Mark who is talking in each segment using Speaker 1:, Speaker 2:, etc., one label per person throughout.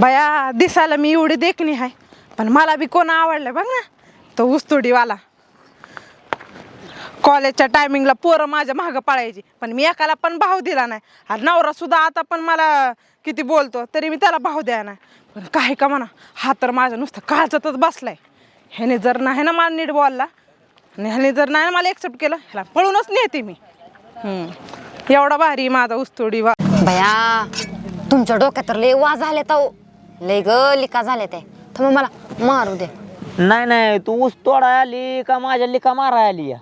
Speaker 1: बया दिसायला मी एवढी देखणी आहे पण मला बी कोण आवडलं बघ ना तो उस्तुडीवाला कॉलेजच्या टायमिंगला पोरं माझ्या मागं पाळायची पण मी एकाला पण भाव दिला नाही. आणि नवरा सुद्धा आता पण मला किती बोलतो तरी मी त्याला भाव द्या नाही. पण काय का म्हणा हा तर माझा नुसतं काळजातच बसलाय. ह्याने जर नाही ना मला नीट बोलला आणि ह्याने जर नाही ना मला एक्सेप्ट केलं ह्याला पळूनच नेते मी. एवढा भारी माझा ऊसतोडी वा
Speaker 2: तुमच्या डोक्यात तर लय वाज झाले तर लय ग लिका झाले ते? तर मग मला मारू दे.
Speaker 3: नाही नाही तू ऊस तोडा आली का माझ्या लिका मारा आली या?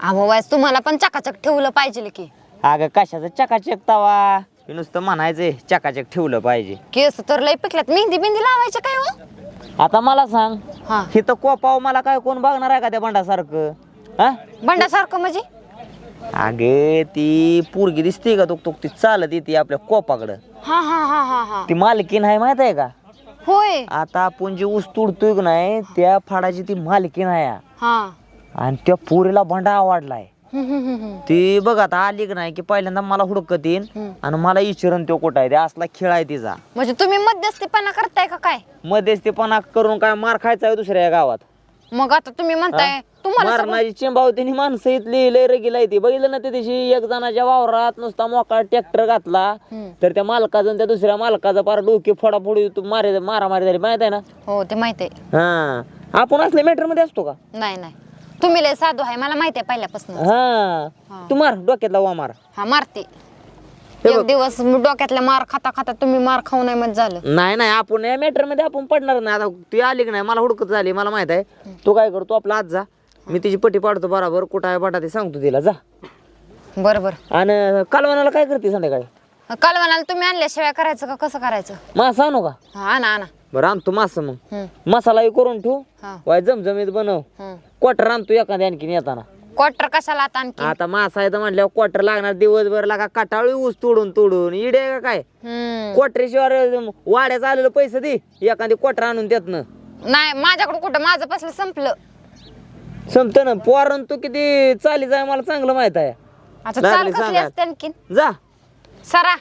Speaker 2: अहो वायस तुम्हाला पण चकाचक ठेवलं पाहिजे की.
Speaker 3: अगं कशाचं चकाचक तवा? हे नुसतं म्हणायचंय चकाचक ठेवलं पाहिजे.
Speaker 2: केस तर लय पिकल्यात. मेहंदी बिंदी लावायचं काय हो?
Speaker 3: आता मला सांग
Speaker 2: हा.
Speaker 3: हिथं कोपाव मला काय कोण बघणार आहे का त्या बंडासारखं? हा?
Speaker 2: बंडासारखं म्हणजे?
Speaker 3: अगे ती पोरगी दिसते का तुक तुक ती चालत येते आपल्या कोपाकडं.
Speaker 2: हा हा हा हा हा.
Speaker 3: ती मालकीन आहे माहीत आहे का?
Speaker 2: होय.
Speaker 3: आता आपण जे ऊस तोडतोय का नाही त्या फाडाची ती मालकीन आहे.
Speaker 2: हा.
Speaker 3: आणि त्या पोरीला भंडा आवडलाय
Speaker 2: हम्म, हम्म, हम्म, हम्म.
Speaker 3: ती बघ आता आली की नाही की पहिल्यांदा मला हुडकत येईन
Speaker 2: हम्म.
Speaker 3: आणि मला इचरण तो कुठं आहे ते असला खेळ आहे तिचा.
Speaker 2: म्हणजे तुम्ही मध्यस्थीपणा करताय का काय?
Speaker 3: मध्येच ते पणा करून काय मार खायचा आहे दुसऱ्या गावात?
Speaker 2: मग आता तुम्ही म्हणताय तुम्हाला सगळं-
Speaker 3: मारणारी चिंबावतीने माणसं इथली लय रगीला येते बघितलं ना त्या दिवशी एक जणाच्या वावरात नुसता मोका ट्रॅक्टर घातला.
Speaker 2: हम्म.
Speaker 3: तर त्या मालकाचं आणि त्या दुसऱ्या मालकाचा पार डोके फोडाफोडी तू मारे मारामारी झाली. माहीत आहे ना?
Speaker 2: हो ते माहिती आहे.
Speaker 3: हा. आपण असल्या मॅटरमध्ये असतो का?
Speaker 2: नाही नाही. तुम्ही लय साधू आहे मला माहिती आहे पहिल्यापासून
Speaker 3: हा.
Speaker 2: हा.
Speaker 3: तू मार डोक्यातला वा मार.
Speaker 2: हा मारते. एक. दिवस डोक्यातल्या मार खाता खाता तुम्ही मार खाऊ नये म्हणजे झालं.
Speaker 3: नाही नाही आपण या मॅटरमध्ये आपण पडणार नाही. आता ती आली की नाही मला हुडकत झाली मला माहीत आहे. तू काय करतो आपला आज जा. मी तिची पट्टी पाडतो बरोबर कुठं आहे बटा ते सांगतो तिला जा.
Speaker 2: बरं बरं
Speaker 3: आणि कालवानाला काय करते संध्याकाळी?
Speaker 2: काल म्हणाल तुम्ही आणल्याशिवाय करायचं का कसं करायचं?
Speaker 3: मासा आणू का?
Speaker 2: हा आणा आणा.
Speaker 3: बरं आणतो मासा मग.
Speaker 2: हम्म,
Speaker 3: मसालाही करून ठेवू.
Speaker 2: हा.
Speaker 3: वाय जमजमीत बनव.
Speaker 2: हम्म.
Speaker 3: क्वार्टर आणतो एखाद्या आणखीन येताना.
Speaker 2: क्वार्टर कशाला आता आणखी?
Speaker 3: आता मासा आहे तर म्हणल्यावर क्वार्टर लागणार दिवसभर लागा कटाळी ऊस तोडून तोडून. इडे का काय?
Speaker 2: हम्म.
Speaker 3: क्वार्टरशिवाय वाड्याचं आलेलं पैसे दे. एखादी क्वार्टर आणून त्यातनं
Speaker 2: नाही माझ्याकडे कुठं? माझं पसलं संपलं.
Speaker 3: संपत ना. पोरण तू किती चाली जाय मला चांगलं माहीत आहे.
Speaker 2: आता
Speaker 3: लागली
Speaker 2: चाल कसली
Speaker 3: सांगायला.
Speaker 2: असते आणखीन
Speaker 3: जा.
Speaker 2: सरा.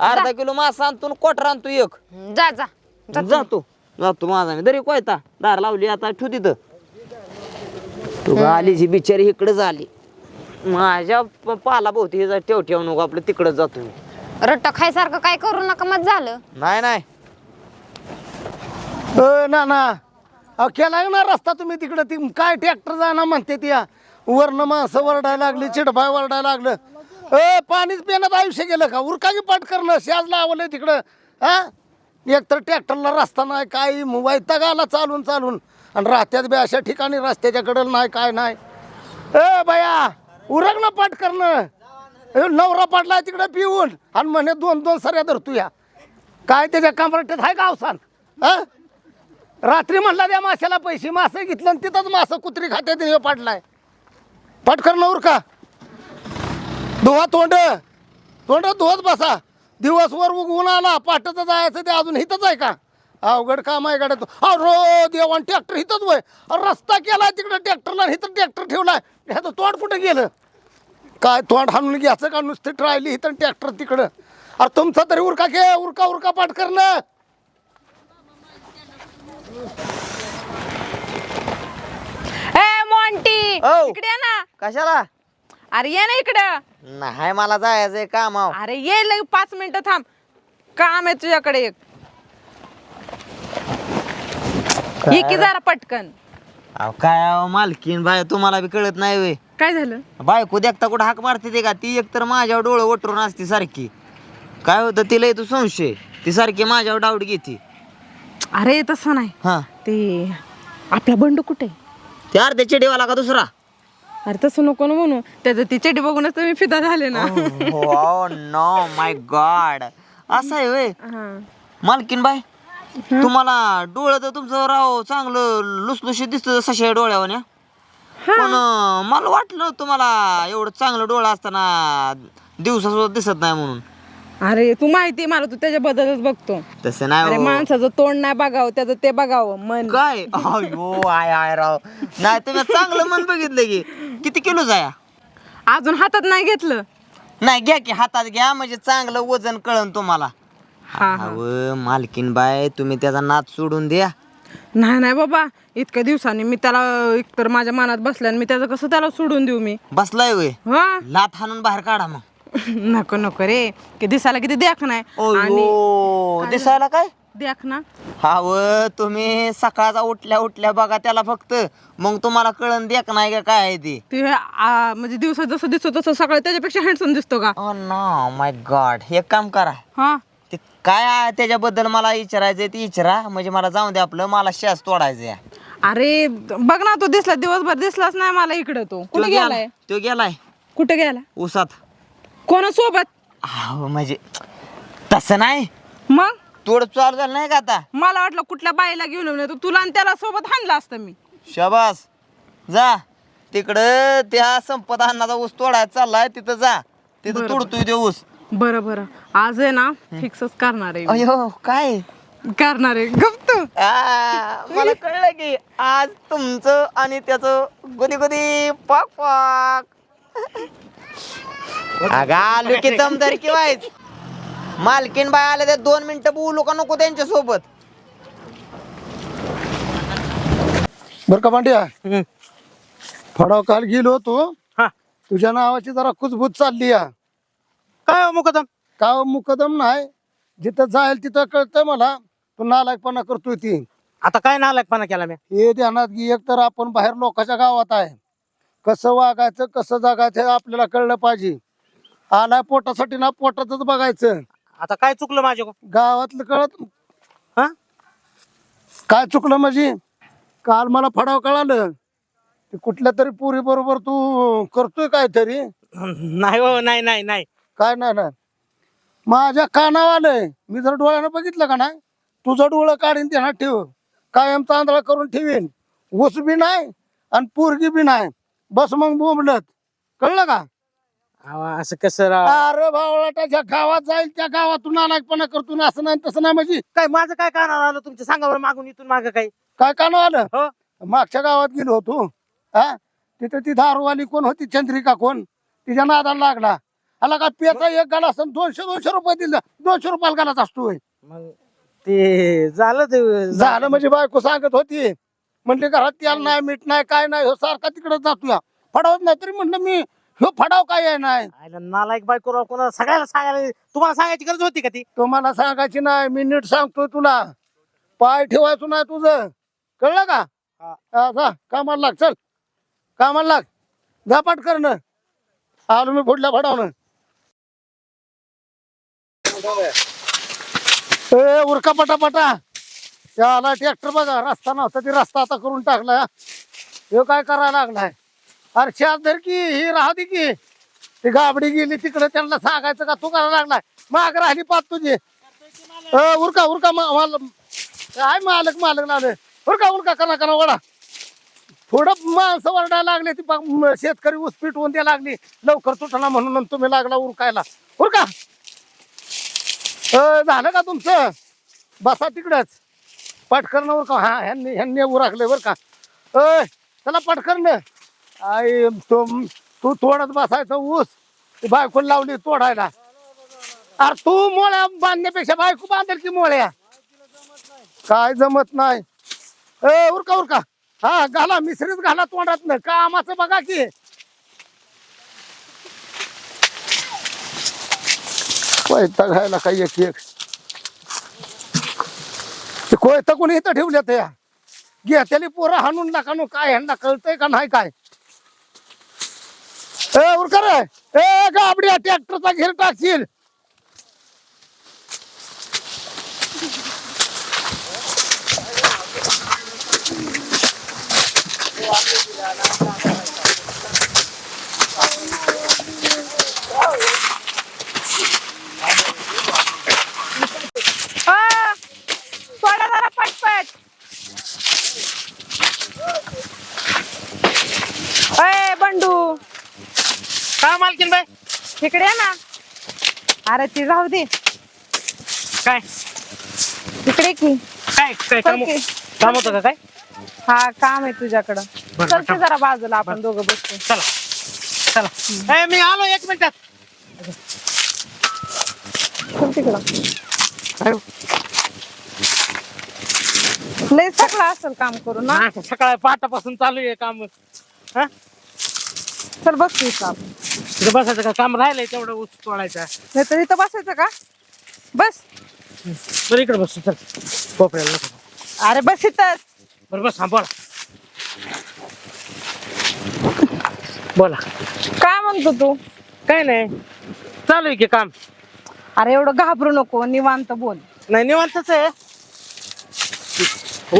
Speaker 3: अर्धा किलो मासा आणतो क्वार्टर आणतो एक.
Speaker 2: जा जा.
Speaker 3: जातो जातो माझा. मी दरी कोयता. दार लावली आता ठेव तिथं. तू आलीची बिचारी इकडे झाली माझ्या प- पाला भोवती हे जा ठेव ठेव नको आपलं तिकडे जातो मी.
Speaker 2: रट्ट खायसारखं काय करू नका मग झालं.
Speaker 3: नाही नाही.
Speaker 4: अ, ना ना. अहो, केलाय ना रस्ता तुम्ही तिकडं ती काय ट्रॅक्टर जाणार म्हणते ती. या. वरनं माणसं वरडायला लागली चिडभाय वरडायला लागलं. अ पाणीच पिण्यात आयुष्य गेलं का? उरका की पाठ करणं? शाज लावलंय तिकडं. हा एक तर ट्रॅक्टरला रस्ता नाही काय वैताग आला चालून चालून. आणि राहत्यात बी अशा ठिकाणी रस्त्याच्या कडल नाही काय नाही. ए बया उरग ना पाठ करणं. नवरा पाठला तिकडं पिऊन. आणि म्हणे दोन दोन सऱ्या धरतो या काय त्याच्या कामराट्यात आहे का अवसान? हा रात्री म्हणला त्या माशाला पैसे. मासे घेतलं आणि तिथंच मासं कुत्री खात्यात हे पाडलाय. पटकर नवर का धुवा तोंड. तोंड धुवत बसा. दिवसभर उगवून आला पाटाचं जायचं ते अजून हिथंच आहे का? अवघड काम आहे गाड्या अरे देवान ट्रॅक्टर हिथंच वय. अरे रस्ता केलाय तिकडे ट्रॅक्टरला हिथं ट्रॅक्टर ठेवलाय. ह्याचं तोंड कुठं गेलं? काय तोंड हाणून घ्यायचं का नुसती ट्रायली इथं ट्रॅक्टर तिकडं. अरे तुमचं तरी उरका घे उरका उरका पाठ करणं
Speaker 1: ए
Speaker 3: औ.
Speaker 1: इकडे ये ना.
Speaker 3: कशाला?
Speaker 1: अरे ये ना इकडं.
Speaker 3: नाही मला जायचंय काम
Speaker 1: अरे ये लग पाच मिनिटं थांब. काम आहे तुझ्याकडे एक. ये की जरा पटकन.
Speaker 3: अहो काय अहो मालकीन बाय तुम्हाला बी कळत नाही वे
Speaker 1: काय झालं?
Speaker 3: बायको देखता कुठं हाक मारते ते का? ती एकतर माझ्यावर डोळं वटरून असते सारखी. काय होतं तिला येतो संशय ती सारखी माझ्यावर डाऊट घेते.
Speaker 1: अरे तसं नाही.
Speaker 3: हा.
Speaker 1: ते आपला बंडू कुठे?
Speaker 3: ते अर्ध्या चिडीवाला का दुसरा?
Speaker 1: अरे तसं नको ना म्हणू. त्याचं ती चेटी बघूनच तर मी फिदा झाले ना.
Speaker 3: हो नो माय गॉड असं आहे
Speaker 1: हा.
Speaker 3: मालकीन बाय तुम्हाला डोळं तर तुमचं राव चांगलं लुसलुशीत दिसतं सशा डोळ्यावर पण मला वाटलं तुम्हाला एवढं चांगलं डोळं असताना दिवसा सुद्धा दिसत नाही म्हणून.
Speaker 1: अरे तू माहिती आहे मला तू त्याच्याबद्दलच बघतो.
Speaker 3: तसं
Speaker 1: अरे
Speaker 3: नाही हो.
Speaker 1: माणसाचं तोंड नाही बघावं त्याचं ते बघावं मन.
Speaker 3: काय? अयो आय आय राव. नाही तुम्ही चांगलं मन बघितलं की. किती किलो जाया?
Speaker 1: अजून हातात नाही घेतलं.
Speaker 3: नाही घ्या की हातात घ्या म्हणजे चांगलं वजन कळन तुम्हाला.
Speaker 1: हा हा.
Speaker 3: अव मालकीन बाय तुम्ही त्याचा नाद सोडून द्या.
Speaker 1: नाही नाही बाबा इतक्या दिवसांनी मी त्याला एकतर माझ्या मनात बसल्या आणि मी त्याचं कसं त्याला सोडून देऊ मी?
Speaker 3: बसलाय वय
Speaker 1: हा?
Speaker 3: लाथ हाणून बाहेर काढा मग.
Speaker 1: नको नको रे. की दिसायला किती देख नाही
Speaker 3: ओयो दिसायला काय?
Speaker 1: देख ना.
Speaker 3: हाव तुम्ही सकाळचा उठल्या उठल्या बघा त्याला फक्त. मग तुम्हाला कळण देख नाही का काय आहे ते?
Speaker 1: ते आ, म्हणजे दिवसात जसं दिसतो तसं सकाळी त्याच्यापेक्षा हँडसम दिसतो का?
Speaker 3: ओ नो माय गॉड हे काम करा.
Speaker 1: हा?
Speaker 3: ते काय आहे त्याच्याबद्दल मला विचारायचंय ते विचारा म्हणजे मला जाऊन दे आपलं मला शास तोडायचंय.
Speaker 1: अरे बघ ना तो दिसला दिवसभर दिसलाच नाही मला इकडे तो. कुठे गेलाय?
Speaker 3: तो गेलाय.
Speaker 1: कुठे गेला
Speaker 3: उसात
Speaker 1: कोणासोबत?
Speaker 3: अहो म्हणजे तसं नाही.
Speaker 1: मग?
Speaker 3: तोड चालू झालं नाही का आता?
Speaker 1: मला वाटलं कुठल्या बाईला घेऊन येतो. तुला आणि त्याला सोबत हाणलं असतं मी.
Speaker 3: शाबास. जा. तिकडं त्या संपत अन्नाचा ऊस तोडायचा चाललाय तिथं जा. तिथं तोडतोय ते ऊस.
Speaker 1: बरं बरं. आज आहे ना फिक्सच करणार आहे.
Speaker 3: अयो काय?
Speaker 1: करणार आहे. गप्त
Speaker 3: आ, मला कळलं की आज तुमचं आणि त्याचं गुदी गुदी पाक पाक. अगा आलो की दमदार किंवा मालकीन बाय आले ते दोन मिनिटं बोलू का नको त्यांच्यासोबत?
Speaker 4: बर का पांड्या? फडाव काल गेलो होतो.
Speaker 5: हा.
Speaker 4: तुझ्या नावाची जरा कुजबूज चालली या.
Speaker 5: काय हो मुकदम?
Speaker 4: का हो मुकदम नाही. जिथं जाईल तिथं कळतंय मला तू नालायकपणा करतोय ती.
Speaker 5: आता काय नालायकपणा केला मी?
Speaker 4: हे ध्यानात घे एक तर आपण बाहेर लोकांच्या गावात आहे. कसं वागायचं कसं जगायचं हे आपल्याला कळलं पाहिजे. आलाय पोटासाठी ना पोटातच बघायचं.
Speaker 5: आता काय चुकलं माझे
Speaker 4: गावातलं कळत
Speaker 5: हा?
Speaker 4: काय चुकलं म्हणजे? काल मला फडाव कळालं. ते कुठल्या तरी पुरी बरोबर तू करतोय काहीतरी.
Speaker 5: नाही हो नाही नाही नाही.
Speaker 4: काय नाही ना माझ्या कानावर आलंय. मी जर डोळ्यानं बघितलं का नाही? तुझं डोळं काढीन ध्यानात ठेव. कायम तांदळा करून ठेवीन. ऊस बी नाही आणि पोरगी बी नाही. बस मग बोंबलत. कळलं का?
Speaker 5: अहो, असं कसं राव?
Speaker 4: अरे भावळा त्याच्या गावात जाईल त्या गावातून अनाकपणा करतो ना असं नाही तसं नाही म्हणजे.
Speaker 5: काय माझं काय कानावर आलं तुमच्या सांगावर मागून इथून माग काय
Speaker 4: काय कानावर आलं?
Speaker 5: हो.
Speaker 4: मागच्या गावात गेलो होतो. हा? तिथे ती दारूवाली कोण होती? चंद्रिका कोण? तिच्या नादाला लागला. आला का पेचा एक गाला असतो दोनशे दोनशे रुपये दिलं. दोनशे रुपयाला गालाच असतोय.
Speaker 5: मग ते झालं ते
Speaker 4: झालं म्हणजे बायको सांगत होती. म्हणले घरात तेल नाही मीठ नाही काय नाही हो सारखा तिकडे जातो या फडावत नाही तरी म्हणलं मी ह्यो फडाव काय आहे नाही?
Speaker 5: आयला नालायक बायको राव कोणाला सगळ्याला सांगायला तुम्हाला सांगायची गरज होती का ती?
Speaker 4: तुम्हाला सांगायची नाही मी नीट सांगतोय तुला. पाय ठेवायचं नाही तुझं. कळलं का?
Speaker 5: हा.
Speaker 4: हा, जा. कामाला लाग चल. कामाला लाग. झपाट करणं आलो मी पुढल्या फडावनं. ए उरका पटापटा याला ट्रॅक्टर बघा रस्ता नव्हता ती रस्ता आता करून टाकला. हे काय करायला लागलाय? अरे शेत धर की ही राहू दे की. ती गाबडी गेली तिकडे त्यांना सांगायचं का तू करायला लागलाय? माग राहिली पाच तुझी. अ, उरका उरका मा- माल काय मालक मालक लागले उरका उरका करा करा वडा थोडं माणसं वरडायला लागले ती पा- म- शेतकरी ऊस पिटवून द्या लागली. लवकर तुटला म्हणून आणि तुम्ही लागला उरकायला. उरका. झालं का तुमचं? बसा तिकडच. पटकरणावर उरका हा ह्यांनी ह्यांनी उरकले बरं का. अ चला पटकरण आई तो तू तोडत बसायचं ऊस. ती लावली तोडायला. अरे तू मोळ्या बांधण्यापेक्षा बायको बांधेल की मोळ्या? काय जमत नाही. ए उरका उरका. हा घाला मिसरीच घाला तोंडात कामाचं बघा की. कोयता घायला काही एक एक? ते कोयता कोणी इथं ठेवल्यात या घेतली पोरं हाणून नका नो काय ह्यांना कळतंय का नाही काय? ए उरकर! रे ए गाबड्या ट्रॅक्टरचा घेर टाकशील
Speaker 1: आ, सोडा जरा पटपट अय बंडू
Speaker 5: काय मालकीन बाय
Speaker 1: इकडे ये ना. अरे ती राहू दे.
Speaker 5: काय?
Speaker 1: तिकडे की.
Speaker 5: काय काय काम?
Speaker 1: चल की.
Speaker 5: काम होतं का काय?
Speaker 1: हा काम आहे तुझ्याकडं.
Speaker 5: बरं,
Speaker 1: चल की
Speaker 5: थांब.
Speaker 1: जरा बाजूला आपण दोघं बसतो
Speaker 5: चला चला. ए मी आलो एक मिनिटात.
Speaker 1: चल तिकडं.
Speaker 5: काय?
Speaker 1: लय सगळं असेल काम करून ना
Speaker 5: हा, सकाळ पाटापासून चालू आहे काम. हा?
Speaker 1: चल बस तू इथं. आपण.
Speaker 5: तिथे बसायचं का? काम राहिलंय तेवढं ऊस तोडायचा.
Speaker 1: नाही तर इथं बसायचं का? बस.
Speaker 5: बरं इकडे बस चल. कोपऱ्याला नको.
Speaker 1: अरे बस इथं.
Speaker 5: बरं बस हा बोला. बोला.
Speaker 1: काय म्हणतो तू?
Speaker 5: काय नाही. चालू आहे की काम.
Speaker 1: अरे एवढं घाबरू नको निवांत बोल.
Speaker 5: नाही निवांतच आहे.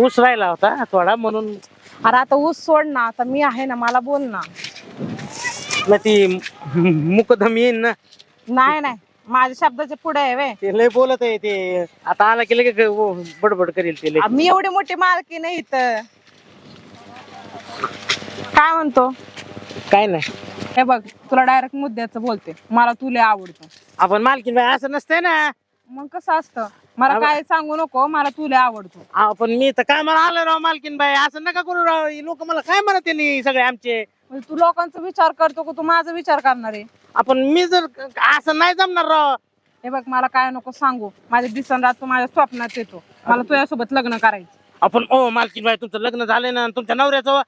Speaker 5: ऊस राहिला होता थोडा म्हणून
Speaker 1: अरे आता ऊस सोड ना आता मी आहे ना मला बोल ना.
Speaker 5: ना ती मुकदम येईन ना.
Speaker 1: नाही नाही. माझ्या शब्दाच्या पुढे आहे वे
Speaker 5: ते लय बोलत आहे ते. आता आला की लगे वो बडबड करेल ते लय
Speaker 1: मी एवढी मोठी मालकी नाही इथं. काय म्हणतो?
Speaker 5: काय नाही.
Speaker 1: हे बघ तुला डायरेक्ट मुद्द्याचं बोलते. मला तुला आवडतं.
Speaker 5: आपण मालकीन बाई असं नसतंय ना.
Speaker 1: मग कसं असतं? मला काय सांगू नको मला तुला आवडतो.
Speaker 5: आपण मी तर काय मला आलो राव मालकीन बाई. असं नका करू राव. लोक मला काय म्हणत सगळे आमचे?
Speaker 1: म्हणजे तू लोकांचा विचार करतो का? तू माझा विचार करणार आहे.
Speaker 5: आपण मी जर असं नाही जमणार राव.
Speaker 1: हे बघ मला काय नको सांगू. माझ्या दिसन रात तू माझ्या स्वप्नात येतो. मला तुझ्यासोबत लग्न करायचं.
Speaker 5: आपण ओ मालकीन बाई तुमचं लग्न झालंय ना तुमच्या नवऱ्याचं? व-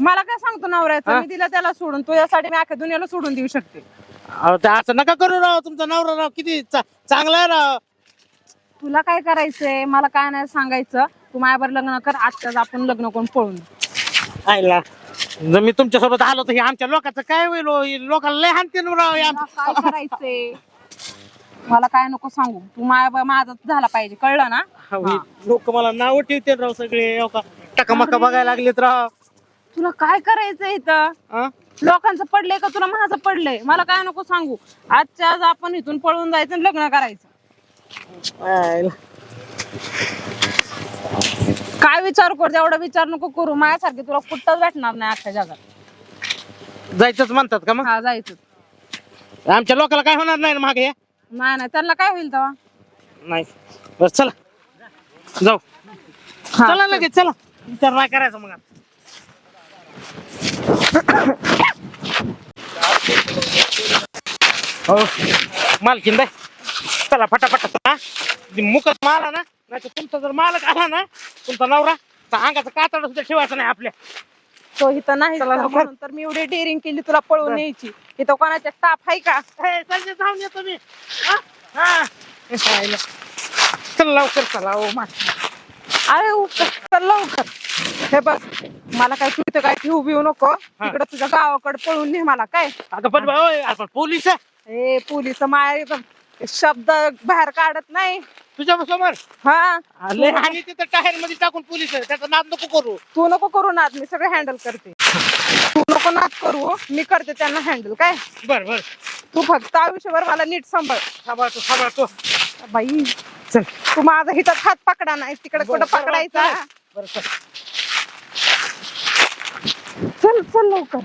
Speaker 1: मला काय सांगतो नवऱ्याचं?
Speaker 5: हा?
Speaker 1: मी दिला त्याला सोडून. तुझ्यासाठी मी अख्या दुनियाला सोडून देऊ शकते.
Speaker 5: अहो, ते असं नका करू राव. तुमचा नवरा राव किती चा- चांगला आहे राव.
Speaker 1: तुला काय करायचंय? मला काय नाही सांगायचं. तू माझ्यावर लग्न कर. आजच्याच आपण लग्न करून पळून.
Speaker 5: आयला. जर मी तुमच्यासोबत आलो तर हे आमच्या लोकांचं काय होईल? हो? हे लोकांना लय हानतील राव
Speaker 1: तुला काय करायचंय? मला काय नको सांगू. तू माझा झाला पाहिजे. कळलं ना?
Speaker 5: लोक मला नाव ठेवते राव सगळे. हो का? टकामका बघायला लागलेत राव.
Speaker 1: तुला काय करायचंय इथं?
Speaker 5: हा?
Speaker 1: लोकांचं पडलंय का तुला? माझं पडलंय. मला काय नको सांगू. आजच्या आज आपण इथून पळून जायचं आणि लग्न करायचं.
Speaker 5: आयला.
Speaker 1: काय विचार करतो एवढा विचार नको करू माझ्यासारखे तुला कुठंच भेटणार नाही अख्ख्या जगात.
Speaker 5: जायचंच म्हणतात का मग?
Speaker 1: हा जायचं
Speaker 5: आमच्या लोकांना काय होणार नाही ना मागे?
Speaker 1: नाही नाही त्यांना काय होईल तेव्हा?
Speaker 5: नाही. बस चला. जाऊ.
Speaker 1: हा,
Speaker 5: चला लगेच चला. विचार नाही करायचा मग आता. हो. मालकीन बाय चला फटाफट हा. मुकत माला ना नाही तर तुमचा जर मालक आला ना तुमचा नवरा तर अंगाचा कातड सुद्धा ठेवायचा नाही आपल्या.
Speaker 1: तो इथं नाही
Speaker 5: चला लवकर.
Speaker 1: म्हणून तर मी एवढी डेअरिंग केली तुला पळून न्यायची. इथं कोणाच्या स्टाफ आहे का?
Speaker 5: संजय जाऊन येतो मी. हा? हा. हे पाहिलं. चल लवकर चला ओ मा
Speaker 1: अरे चल लवकर. हे बघ मला काय तू इथं काय ठेवू बिऊ नको. तिकडं तुझ्या गावाकडे पळून ने मला काय?
Speaker 5: अगं पण बा, ओय, आपण पोलीस आहे.
Speaker 1: ए पोलीस माय शब्द बाहेर काढत नाही.
Speaker 5: तुझ्या समोर.
Speaker 1: हा.
Speaker 5: आले आणि तिथं टायरमध्ये टाकून पोलीस त्याचा नाद नको करू.
Speaker 1: तू नको करू नाद मी सगळं हँडल करते. तू नको नाद करू मी करते त्यांना हँडल काय?
Speaker 5: बर बर.
Speaker 1: तू फक्त आयुष्यभर मला नीट सांभाळ.
Speaker 5: सांभाळतो सांभाळतो.
Speaker 1: बाई
Speaker 5: चल.
Speaker 1: तू माझा हिथं हात पकडा नाही तिकडे कुठं पकडायचा
Speaker 5: बर
Speaker 1: चल चल लवकर.